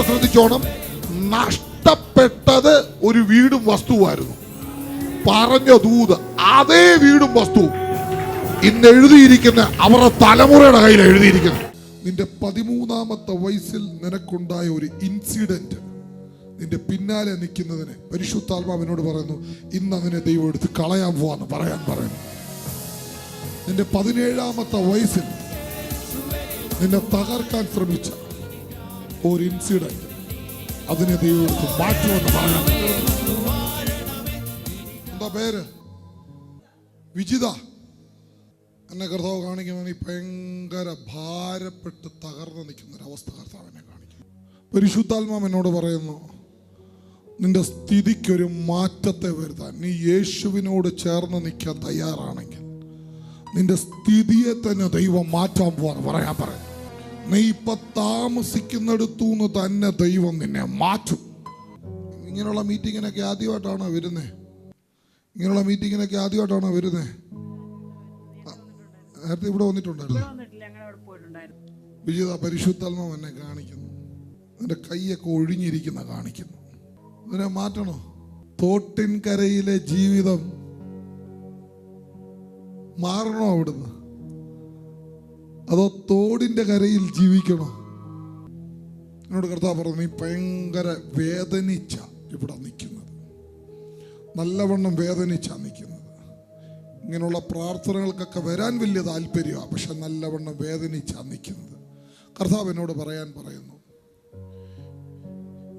കൂടെ ശ്രദ്ധിച്ചോണം. നഷ്ടപ്പെട്ടത് ഒരു വീടും വസ്തുവായിരുന്നു പറഞ്ഞ ദൂത് അതേ വീടും വസ്തുവും. ഇന്ന് എഴുതിയിരിക്കുന്ന അവരുടെ തലമുറയുടെ കയ്യിൽ എഴുതിയിരിക്കുന്നു. നിന്റെ പതിമൂന്നാമത്തെ വയസ്സിൽ നിനക്കുണ്ടായ ഒരു ഇൻസിഡന്റ് നിന്റെ പിന്നാലെ നിൽക്കുന്നതിന് പരിശുദ്ധാത്മാവിനോട് പറയുന്നു ഇന്ന് അതിനെ ദൈവം എടുത്ത് കളയാൻ പോവാന്ന് പറയാൻ പറയുന്നു. നിന്റെ പതിനേഴാമത്തെ വയസ്സിൽ നിന്നെ തകർക്കാൻ ശ്രമിച്ച ഒരു ഇൻസിഡന്റ് അതിനെ ദൈവത്ത് മാറ്റുമെന്ന് പറയാം. എന്താ പേര്? വിജിത. എന്നെ കർത്താവ് കാണിക്കുന്ന ഈ ഭയങ്കര ഭാരപ്പെട്ട് തകർന്നു നിൽക്കുന്ന ഒരവസ്ഥ കർത്താവ് എന്നെ കാണിക്കുന്നു. പരിശുദ്ധാത്മാവ് എന്നോട് പറയുന്നു നിന്റെ സ്ഥിതിക്കൊരു മാറ്റത്തെ വരുത്താൻ. നീ യേശുവിനോട് ചേർന്ന് നിൽക്കാൻ തയ്യാറാണെങ്കിൽ നിന്റെ സ്ഥിതിയെ തന്നെ ദൈവം മാറ്റാൻ പോവാന്ന് പറയാൻ പറയും. നീ ഇപ്പൊ താമസിക്കുന്നിടത്തുനിന്ന് തന്നെ ദൈവം നിന്നെ മാറ്റും. ഇങ്ങനെയുള്ള മീറ്റിങ്ങിനൊക്കെ ആദ്യമായിട്ടാണോ വരുന്നത് ഇങ്ങനെയുള്ള മീറ്റിങ്ങിനൊക്കെ ആദ്യമായിട്ടാണോ വരുന്നത് നേരത്തെ ഇവിടെ വന്നിട്ടുണ്ടായിരുന്നു. വിജയത പരിശുദ്ധാത്മാവ് എന്നെ കാണിക്കുന്നു. എന്റെ കൈയൊക്കെ ഒഴിഞ്ഞിരിക്കുന്ന കാണിക്കുന്നു. അതിനെ മാറ്റണോ? തോട്ടിൻകരയിലെ ജീവിതം മാറണോ അവിടുന്ന്? അതോ തോടിന്റെ കരയിൽ ജീവിക്കണോ? എന്നോട് കർത്താവ് പറഞ്ഞു നീ ഭയങ്കര വേദനിച്ച ഇവിടെ നിൽക്കുന്നത്. നല്ലവണ്ണം വേദനിച്ച നിൽക്കുന്നത്. ഇങ്ങനെയുള്ള പ്രാർത്ഥനകൾക്കൊക്കെ വരാൻ വലിയ താല്പര്യമാണ് പക്ഷെ നല്ലവണ്ണം വേദനിച്ച നിൽക്കുന്നത്. കർത്താവ് എന്നോട് പറയാൻ പറയുന്നു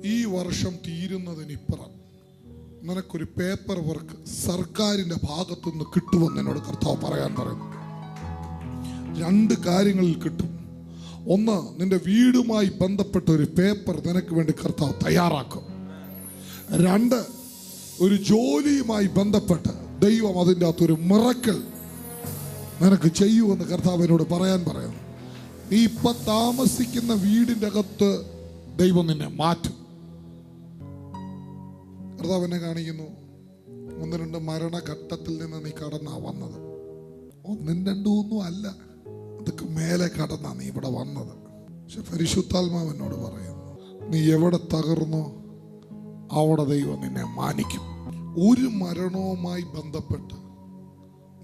ഈ വർഷം തീരുന്നതിനിപ്പുറം നിനക്കൊരു പേപ്പർ വർക്ക് സർക്കാരിന്റെ ഭാഗത്തുനിന്ന് കിട്ടുമെന്ന് എന്നോട് കർത്താവ് പറയാൻ പറയുന്നു. രണ്ട് കാര്യങ്ങളിൽ കിട്ടും. ഒന്ന് നിന്റെ വീടുമായി ബന്ധപ്പെട്ട ഒരു പേപ്പർ നിനക്ക് വേണ്ടി കർത്താവ് തയ്യാറാക്കും. രണ്ട് ഒരു ജോലിയുമായി ബന്ധപ്പെട്ട് ദൈവം അതിന്റെ അകത്തൊരു മിറക്കൽ നിനക്ക് ചെയ്യുമെന്ന് കർത്താവിനോട് പറയാൻ പറയാം നീ ഇപ്പം താമസിക്കുന്ന വീടിന്റെ അകത്ത് ദൈവം നിന്നെ മാറ്റും. കർത്താവ് എന്നെ കാണിക്കുന്നു. ഒന്ന് രണ്ട് മരണഘട്ടത്തിൽ നിന്ന് നീ കടന്നാ വന്നത്. ഒന്നും രണ്ടും ഒന്നും അല്ല. അതൊക്കെ മേലെ കടന്നാണ് നീ ഇവിടെ വന്നത്. പക്ഷെ പരിശുദ്ധാത്മാവ് എന്നോട് പറയുന്നു നീ എവിടെ തകർന്നോ അവിടെ ദൈവം നിന്നെ മാനിക്കും. ഒരു മരണവുമായി ബന്ധപ്പെട്ട്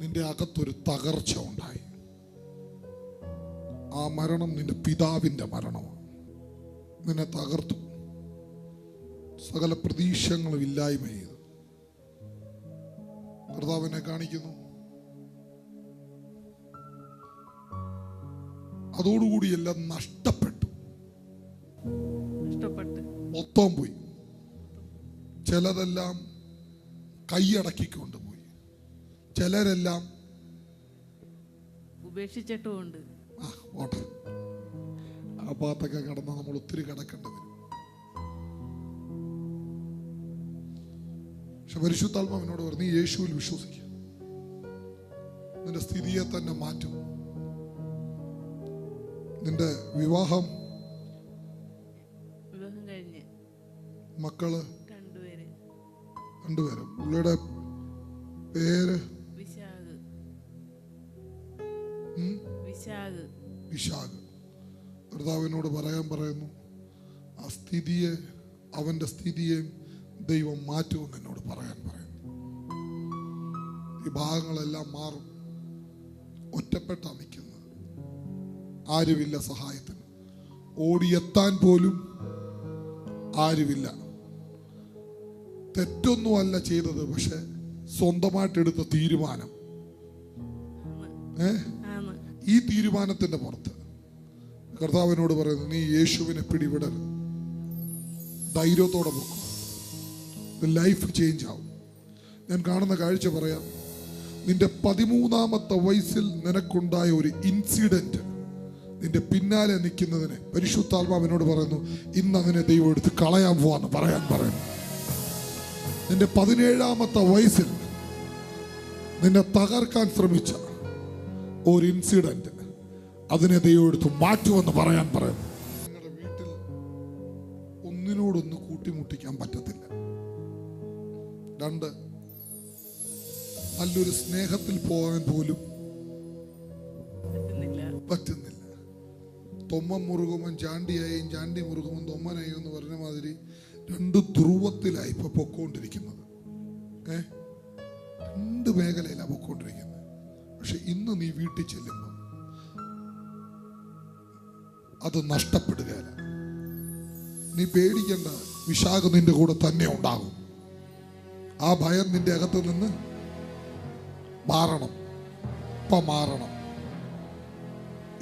നിന്റെ അകത്തൊരു തകർച്ച ഉണ്ടായി. ആ മരണം നിന്റെ പിതാവിന്റെ മരണമാണ്. നിന്നെ തകർത്തു. സകല പ്രതീക്ഷകളും ഇല്ലായ്മ ചെയ്തു. കർത്താവിനെ കാണിക്കുന്നു അതോടുകൂടി എല്ലാം നഷ്ടപ്പെട്ടു. മൊത്തം പോയി. ചിലതെല്ലാം കൈയടക്കിക്കൊണ്ട് പോയി. ചിലരെല്ലാം ഉപേക്ഷിച്ചിട്ടുമുണ്ട് ആ ഓട്ടെ ആ ഭാഗത്തൊക്കെ കടന്ന് നമ്മൾ ഒത്തിരി കിടക്കേണ്ടി വരും. പക്ഷെ പരിശുദ്ധാത്മാവിനോട് പറഞ്ഞു നീ യേശുവിൽ വിശ്വസിക്കുക. നിന്റെ സ്ഥിതിയെ തന്നെ മാറ്റും. നിന്റെ വിവാഹം വിവാഹം കഴിഞ്ഞ് മക്കൾ രണ്ടുപേര്. രണ്ടുപേരും. പുള്ളിയുടെ പേര്? വിശാഖ്. വിശാഖ്. വിശാഖ്. കർത്താവിനോട് പറയാൻ പറയുന്നു ആ സ്ഥിതിയെ അവന്റെ സ്ഥിതിയെയും ദൈവം മാറ്റുമെന്ന് എന്നോട് പറയാൻ പറയുന്നു. ഈ ഭാഗങ്ങളെല്ലാം മാറും. ഒറ്റപ്പെട്ടാ നിൽക്കുന്നത്. ആരുമില്ല സഹായത്തിന്. ഓടിയെത്താൻ പോലും ആരുമില്ല. തെറ്റൊന്നുമല്ല ചെയ്തത് പക്ഷെ സ്വന്തമായിട്ടെടുത്ത തീരുമാനം. ഏ? ഈ തീരുമാനത്തിന്റെ പുറത്ത് കർത്താവിനോട് പറയുന്നു നീ യേശുവിനെ പിടിവിടരുത്. ധൈര്യത്തോടെ പോക്കും. ലൈഫ് ചേഞ്ച് ആവും. ഞാൻ കാണുന്ന കാഴ്ച പറയാം. നിന്റെ പതിമൂന്നാമത്തെ വയസ്സിൽ നിനക്കുണ്ടായ ഒരു ഇൻസിഡന്റ് നിന്റെ പിന്നാലെ നിൽക്കുന്നതിന് പരിശുദ്ധാത്മാവിനോട് പറയുന്നു ഇന്ന് അങ്ങനെ ദൈവം എടുത്ത് കളയാൻ പോവാന്ന് പറയാൻ പറയുന്നു. നിന്റെ പതിനേഴാമത്തെ വയസ്സിൽ നിന്നെ തകർക്കാൻ ശ്രമിച്ച ഒരു ഇൻസിഡന്റ് അതിനെ ദൈവം എടുത്ത് മാറ്റുമെന്ന് പറയാൻ പറയുന്നു. നിങ്ങളുടെ വീട്ടിൽ ഒന്നിനോടൊന്ന് കൂട്ടിമുട്ടിക്കാൻ പറ്റത്തില്ല. രണ്ട് നല്ലൊരു സ്നേഹത്തിൽ പോകാൻ പോലും പറ്റുന്നില്ല. തൊമ്മ മുറുകുമ്പം ചാണ്ടിയായും ചാണ്ടി മുറുകുമ്പം തൊമ്മനായും എന്ന് പറഞ്ഞ മാതിരി രണ്ട് ധ്രുവത്തിലായി ഇപ്പൊ പൊക്കോണ്ടിരിക്കുന്നത്. ഏ? രണ്ട് മേഖലയിലാണ് പൊക്കോണ്ടിരിക്കുന്നത്. പക്ഷെ ഇന്ന് നീ വീട്ടിൽ ചെല്ലുമ്പോൾ അത് നഷ്ടപ്പെടുകയല്ല. നീ പേടിക്കേണ്ട വിശാഖ നിന്റെ കൂടെ തന്നെ ഉണ്ടാകും. ആ ഭയം നിന്റെ അകത്ത് നിന്ന് മാറണം. ഇപ്പം മാറണം.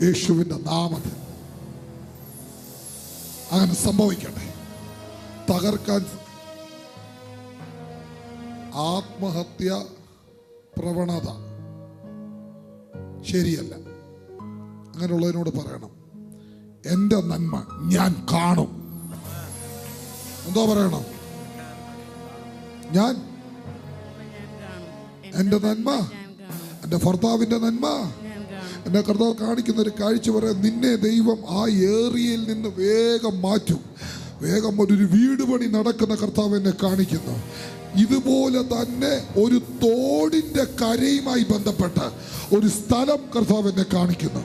യേശുവിന്റെ നാമത്തിൽ. അങ്ങനെ സംഭവിക്കട്ടെ. തകർക്കാൻ ആത്മഹത്യ പ്രവണത ശരിയല്ല. അങ്ങനെയുള്ളതിനോട് പറയണം. എന്റെ നന്മ ഞാൻ കാണും. എന്തോ പറയണം. ഞാൻ. എന്റെ നന്മ എന്റെ ഭർത്താവിന്റെ നന്മ. എന്നെ കർത്താവ് കാണിക്കുന്ന ഒരു കാഴ്ച പറയാൻ നിന്നെ ദൈവം ആ ഏറിയയിൽ നിന്ന് വേഗം മാറ്റും. വേഗം ഒരു വീട് പണി നടക്കുന്ന കർത്താവ് എന്നെ കാണിക്കുന്നു. ഇതുപോലെ തന്നെ ഒരു തോടിന്റെ കരയുമായി ബന്ധപ്പെട്ട് ഒരു സ്ഥലം കർത്താവ് എന്നെ കാണിക്കുന്നു.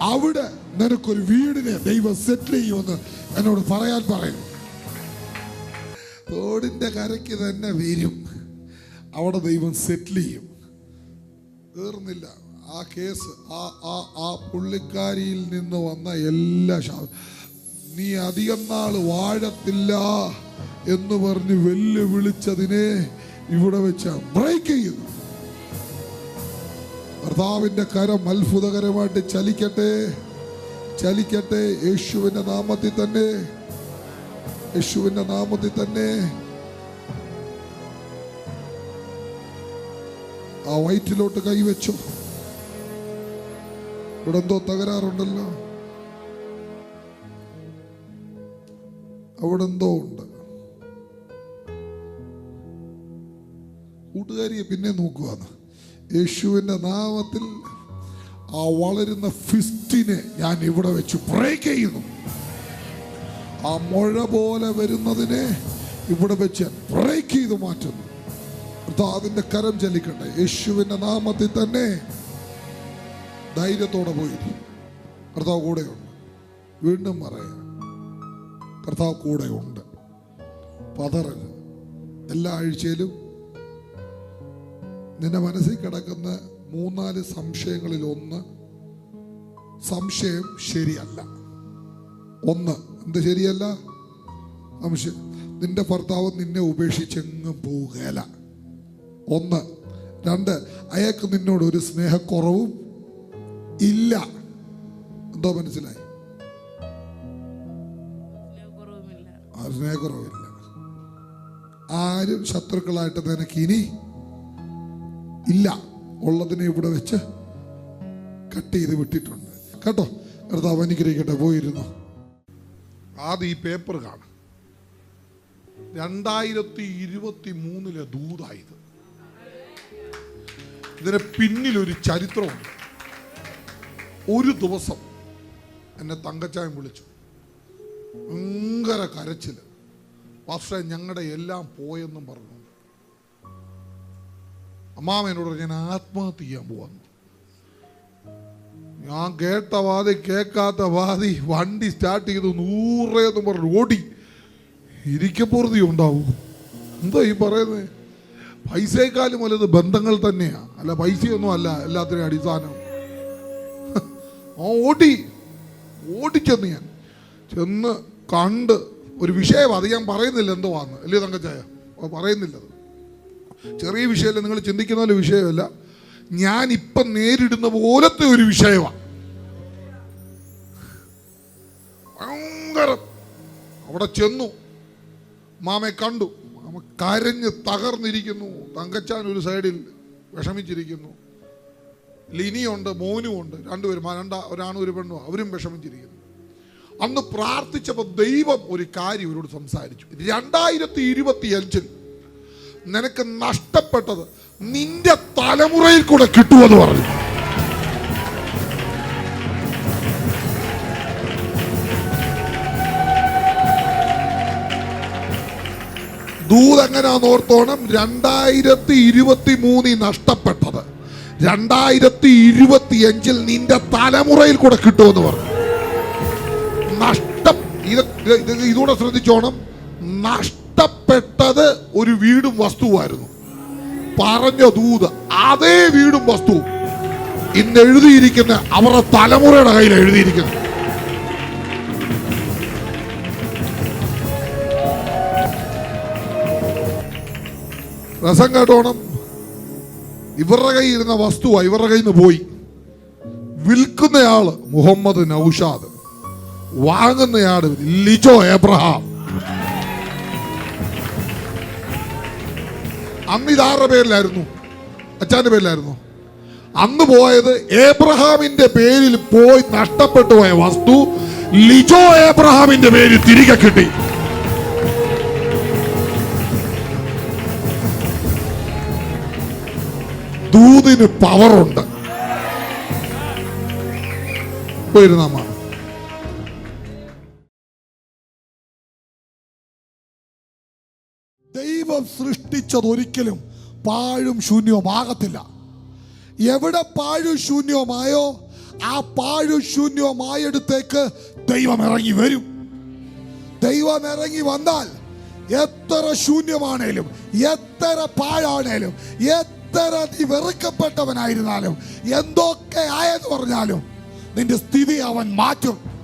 അവിടെ നിനക്കൊരു വീടിനെ ദൈവം സെറ്റിൽ ചെയ്യുമെന്ന് എന്നോട് പറയാൻ പറയും. തോടിന്റെ കരയ്ക്ക് തന്നെ വീരും. അവിടെ ദൈവം സെറ്റിൽ ചെയ്യും. തീർന്നില്ല ആ കേസ് ആ ആ ആ പുള്ളിക്കാരിയിൽ നിന്ന് വന്ന എല്ലാ ശാ നീ അധികം നാൾ വാഴത്തില്ല എന്ന് പറഞ്ഞ് വെല്ലുവിളിച്ചതിനെ ഇവിടെ വെച്ച ബ്രേക്ക് ചെയ്യുന്നു. കർത്താവിന്റെ കരം അത്ഭുതകരമായിട്ട് ചലിക്കട്ടെ ചലിക്കട്ടെ യേശുവിന്റെ നാമത്തിൽ തന്നെ യേശുവിന്റെ നാമത്തിൽ തന്നെ. ആ വയറ്റിലോട്ട് കൈവച്ചു. ഇവിടെ എന്തോ തകരാറുണ്ടല്ലോ. അവിടെ എന്തോ ഉണ്ട്. കൂട്ടുകാരിയെ പിന്നെ നോക്കുവാന്ന്. യേശുവിന്റെ നാമത്തിൽ ആ വളരുന്ന ഫിസ്റ്റിനെ ഞാൻ ഇവിടെ വെച്ച് ബ്രേക്ക് ചെയ്യുന്നു. ആ മുഴ പോലെ വരുന്നതിനെ ഇവിടെ വെച്ച് ബ്രേക്ക് ചെയ്ത് മാറ്റുന്നു. അതിന്റെ കരം ചലിക്കട്ടെ. യേശുവിന്റെ നാമത്തിൽ തന്നെ ധൈര്യത്തോടെ പോയി. കർത്താവ് കൂടെയുണ്ട്. വീണ്ടും പറയാം കർത്താവ് കൂടെയുണ്ട്. പതറൽ എല്ലാ ആഴ്ചയിലും നിന്റെ മനസ്സിൽ കിടക്കുന്ന മൂന്നാൽ സംശയങ്ങളിൽ ഒന്ന് സംശയം ശരിയല്ല. ഒന്ന് എന്ത് ശരിയല്ല? സംശയം. നിന്റെ ഭർത്താവ് നിന്നെ ഉപേക്ഷിച്ചെങ്ങും പോവുകയല്ല. ഒന്ന് രണ്ട് അയാൾക്ക് നിന്നോട് ഒരു സ്നേഹക്കുറവും ഇല്ല. എന്തോ മനസ്സിലായി. സ്നേഹക്കുറവില്ല ആരും ശത്രുക്കളായിട്ട് നിനക്ക് ഇനി ഇല്ല. ഉള്ളതിനെ ഇവിടെ വെച്ച് കട്ട് ചെയ്ത് വിട്ടിട്ടുണ്ട്. കേട്ടോ? കർത്താവ് അനുഗ്രഹിക്കട്ടെ. പോയിരുന്നു. ആദ്യം ഈ പേപ്പർ കാണാം. രണ്ടായിരത്തി ഇരുപത്തി മൂന്നിലെ ദൂതായത് ഇതിന് പിന്നിലൊരു ചരിത്രമുണ്ട്. ഒരു ദിവസം എന്നെ തങ്കച്ചായം വിളിച്ചു. ഭയങ്കര കരച്ചിൽ പക്ഷേ ഞങ്ങളുടെ എല്ലാം പോയെന്നും പറഞ്ഞു അമ്മാമനോട് ഞാൻ ആത്മഹത്യ ചെയ്യാൻ പോവാന്ന്. ഞാൻ കേട്ട വാതി കേൾക്കാത്ത വാതി വണ്ടി സ്റ്റാർട്ട് ചെയ്തു നൂറേന്ന് പറഞ്ഞു. ഓടി. ഇരിക്കപ്പുറതി ഉണ്ടാവും. എന്താ ഈ പറയുന്നത് പൈസയെക്കാളും വലുത് ബന്ധങ്ങൾ തന്നെയാണ് അല്ല പൈസയൊന്നും അല്ല എല്ലാത്തിനും അടിസ്ഥാനം. ഓടി ഓടിച്ചെന്ന് ഞാൻ. ചെന്ന് കണ്ട് ഒരു വിഷയം അത് ഞാൻ പറയുന്നില്ല എന്തോ ആന്ന്. അല്ലേ തങ്കച്ചായ? ഓ, പറയുന്നില്ലത് ചെറിയ വിഷയമല്ല നിങ്ങൾ ചിന്തിക്കുന്ന പോലെ വിഷയമല്ല. ഞാൻ ഇപ്പം നേരിടുന്ന പോലത്തെ ഒരു വിഷയമാണ് ഭയങ്കര. അവിടെ ചെന്നു. മാമയെ കണ്ടു. മാമ കരഞ്ഞ് തകർന്നിരിക്കുന്നു. തങ്കച്ചാൻ ഒരു സൈഡിൽ വിഷമിച്ചിരിക്കുന്നു. ലിനിയുണ്ട് മോനുമുണ്ട് രണ്ടുപേരും രണ്ടാ ഒരാണും ഒരു പെണ്ണും അവരും വിഷമിച്ചിരിക്കുന്നു. അന്ന് പ്രാർത്ഥിച്ചപ്പോൾ ദൈവം ഒരു കാര്യം ഇവരോട് സംസാരിച്ചു. രണ്ടായിരത്തി ഇരുപത്തി അഞ്ചിൽ നിനക്ക് നഷ്ടപ്പെട്ടത് നിന്റെ തലമുറയിൽ കൂടെ കിട്ടുമെന്ന് പറഞ്ഞു. ദൂത് നോർത്തോണം ഓർത്തോണം? രണ്ടായിരത്തി ഇരുപത്തി മൂന്നിൽ നഷ്ടപ്പെട്ടത് രണ്ടായിരത്തി ഇരുപത്തി അഞ്ചിൽ നിന്റെ തലമുറയിൽ കൂടെ കിട്ടുമെന്ന് പറഞ്ഞു. നഷ്ടം ഇത് ഇത് ഇതുകൂടെ ശ്രദ്ധിച്ചോണം. നഷ്ടപ്പെട്ട നഷ്ടപ്പെട്ടത് ഒരു വീടും വസ്തുവായിരുന്നു പറഞ്ഞ ദൂത് അതേ വീടും വസ്തുവും. ഇന്ന് എഴുതിയിരിക്കുന്ന അവരുടെ തലമുറയുടെ കയ്യിൽ എഴുതിയിരിക്കുന്നു. രസം കേട്ടോണം. ഇവരുടെ കയ്യിൽ ഇരുന്ന വസ്തു ഇവരുടെ കയ്യിൽ നിന്ന് പോയി. വിൽക്കുന്നയാൾ മുഹമ്മദ് നൌഷാദ്. വാങ്ങുന്നയാൾ ലിജോ എബ്രഹാം അന്ന് ഇതാരുടെ പേരിലായിരുന്നു? അച്ഛന്റെ പേരിലായിരുന്നു. അന്ന് പോയത് ഏബ്രഹാമിന്റെ പേരിൽ പോയി നഷ്ടപ്പെട്ടു പോയ വസ്തു ലിജോ ഏബ്രഹാമിന്റെ പേരിൽ തിരികെ കിട്ടി. ദൂതിന് പവറുണ്ട്. ദൈവം സൃഷ്ടിച്ചത് ഒരിക്കലും പാഴും ശൂന്യവുമാകത്തില്ല എവിടെ പാഴും ശൂന്യവുമായോ ആ പാഴും ശൂന്യവുമായടുത്തേക്ക് ദൈവം ഇറങ്ങി വരും. ദൈവം ഇറങ്ങി വന്നാൽ എത്ര ശൂന്യമാണേലും എത്ര പാഴാണേലും എത്ര നീ വെറുക്കപ്പെട്ടവനായിരുന്നാലും എന്തൊക്കെ ആയെന്ന് പറഞ്ഞാലും നിന്റെ സ്ഥിതി അവൻ മാറ്റും.